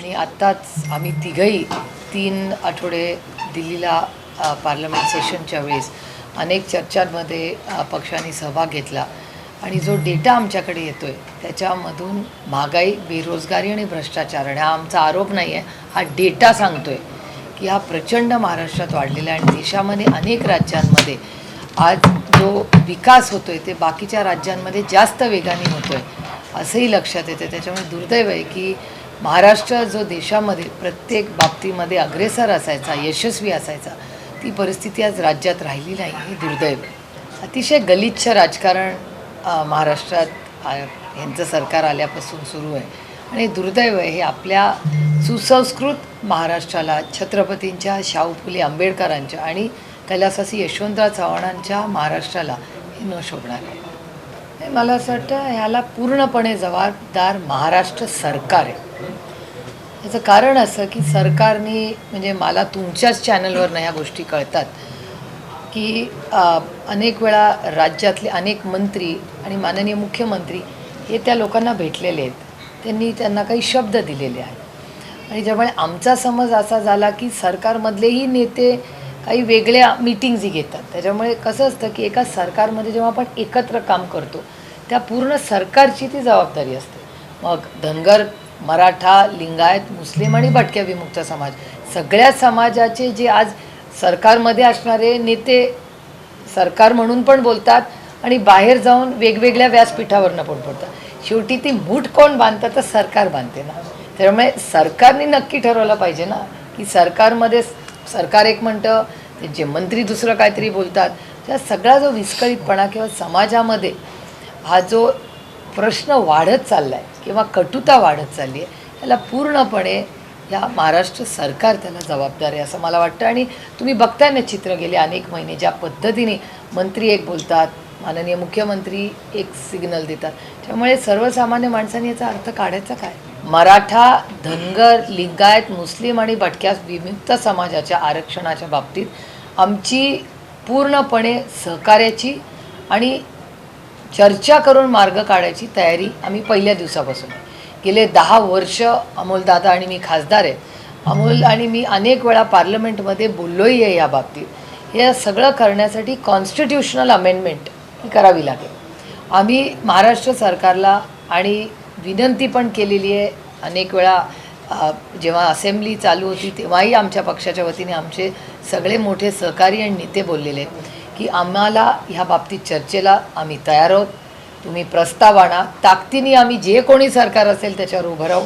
आणि आत्ताच आम्ही तिघही तीन आठवडे दिल्लीला पार्लमेंट सेशनच्या वेळेस अनेक चर्चांमध्ये पक्षांनी सहभाग घेतला. आणि जो डेटा आमच्याकडे येतो आहे त्याच्यामधून महागाई बेरोजगारी आणि भ्रष्टाचार आणि हा आमचा आरोप नाही आहे हा डेटा सांगतो आहे की हा प्रचंड महाराष्ट्रात वाढलेला आहे आणि देशामध्ये अनेक राज्यांमध्ये आज जो विकास होतो आहे ते बाकीच्या राज्यांमध्ये जास्त वेगाने होतो आहे असंही लक्षात येतं त्याच्यामुळे दुर्दैव आहे की महाराष्ट्र जो देशामध्ये प्रत्येक बाबतीमध्ये अग्रेसर असायचा यशस्वी असायचा ती परिस्थिती आज राज्यात राहिली नाही हे दुर्दैव आहे. अतिशय गलिच्छ राजकारण महाराष्ट्रात यांचं सरकार आल्यापासून सुरू आहे. आणि दुर्दैव आहे हे आपल्या सुसंस्कृत महाराष्ट्राला छत्रपतींच्या शाहू फुले आंबेडकरांच्या आणि कैलासासी यशवंतराव चव्हाणांच्या महाराष्ट्राला हे न शोभणार आहे. हे मला असं वाटतं ह्याला पूर्णपणे जबाबदार महाराष्ट्र सरकार आहे. याचं कारण असं की सरकारने म्हणजे मला तुमच्याच चॅनलवरनं ह्या गोष्टी कळतात की अनेक वेळा राज्यातले अनेक मंत्री आणि माननीय मुख्यमंत्री हे त्या लोकांना भेटलेले आहेत. त्यांनी त्यांना काही शब्द दिलेले आहेत. आणि त्यामुळे आमचा समज असा झाला की सरकारमधलेही नेते काही वेगळ्या मिटिंग्जही घेतात. त्याच्यामुळे कसं असतं की एका सरकारमध्ये जेव्हा आपण एकत्र काम करतो त्या पूर्ण सरकारची ती जबाबदारी असते. मग धनगर मराठा लिंगायत मुस्लिम आणि भटक्या विमुक्त समाज. सगळ्या समाजाचे जे आज सरकारमध्ये असणारे नेते सरकार म्हणून पण बोलतात आणि बाहेर जाऊन वेगवेगळ्या व्यासपीठावरनं पण बोलतात. शेवटी ती मूठ कोण बांधतात तर सरकार बांधते ना. त्यामुळे सरकारने नक्की ठरवलं पाहिजे ना की सरकारमध्ये सरकार एक म्हणतं ते जे मंत्री दुसरं काहीतरी बोलतात. त्या सगळा जो विस्कळीतपणा किंवा समाजामध्ये हा जो प्रश्न वाढत चालला आहे किंवा कटुता वाढत चालली आहे याला पूर्णपणे या महाराष्ट्र सरकार त्याला जबाबदार आहे असं मला वाटतं. आणि तुम्ही बघताय ना चित्र गेले अनेक महिने ज्या पद्धतीने मंत्री एक बोलतात माननीय मुख्यमंत्री एक सिग्नल देतात. त्यामुळे सर्वसामान्य माणसाने याचा अर्थ काढायचा काय? मराठा धनगर लिंगायत मुस्लिम आणि भटक्या विमुक्त समाजाच्या आरक्षणाच्या बाबतीत आमची पूर्णपणे सहकार्याची आणि चर्चा करून मार्ग काढायची तयारी आम्ही पहिल्या दिवसापासून. गेले दहा वर्ष अमोलदादा आणि मी खासदार आहे अमोल आणि मी अनेक वेळा पार्लमेंटमध्ये बोललोही आहे या बाबतीत. हे सगळं करण्यासाठी कॉन्स्टिट्युशनल अमेंडमेंट ही करावी लागेल. आम्ही महाराष्ट्र सरकारला आणि विनंती पण केलेली आहे. अनेक वेळा जेव्हा असेंब्ली चालू होती तेव्हाही आमच्या पक्षाच्या वतीने आमचे सगळे मोठे सहकारी आणि नेते बोललेले आहेत. की आम्हाला ह्या बाबतीत चर्चेला आम्ही तयार आहोत. तुम्ही प्रस्ताव आणा. ताकदीने आम्ही जे कोणी सरकार असेल त्याच्यावर उभं राहू.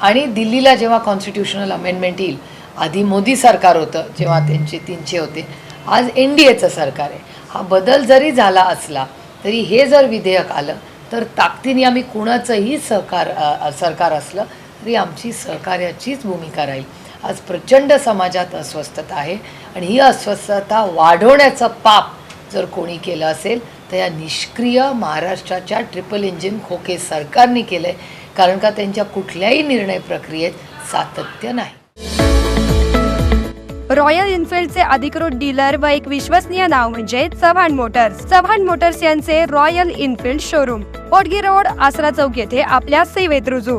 आणि दिल्लीला जेव्हा कॉन्स्टिट्युशनल अमेंडमेंट येईल आधी मोदी सरकार होतं जेव्हा त्यांचे तीनशे होते. आज एन डी एचं सरकार आहे. हा बदल जरी झाला असला तरी हे जर विधेयक आलं तर ताकदीने आम्ही कुणाचंही सहकार सरकार असलं तरी आमची सहकार्याचीच भूमिका राहील. आज प्रचंड समाजात अस्वस्थता आहे आणि ही अस्वस्थता वाढवण्याचं पाप जर कोणी केलं असेल तर या निष्क्रिय महाराष्ट्राच्या ट्रिपल इंजिन खोके सरकारने केलं आहे कारण का त्यांच्या कुठल्याही निर्णय प्रक्रियेत सातत्य नाही. रॉयल इन्फिल्डचे अधिकृत डीलर व एक विश्वसनीय नाव म्हणजे चव्हाण मोटर्स. चव्हाण मोटर्स यांचे Royal Enfield showroom Potgi road Asara chowk येथे आपल्या सेवेत रुजू.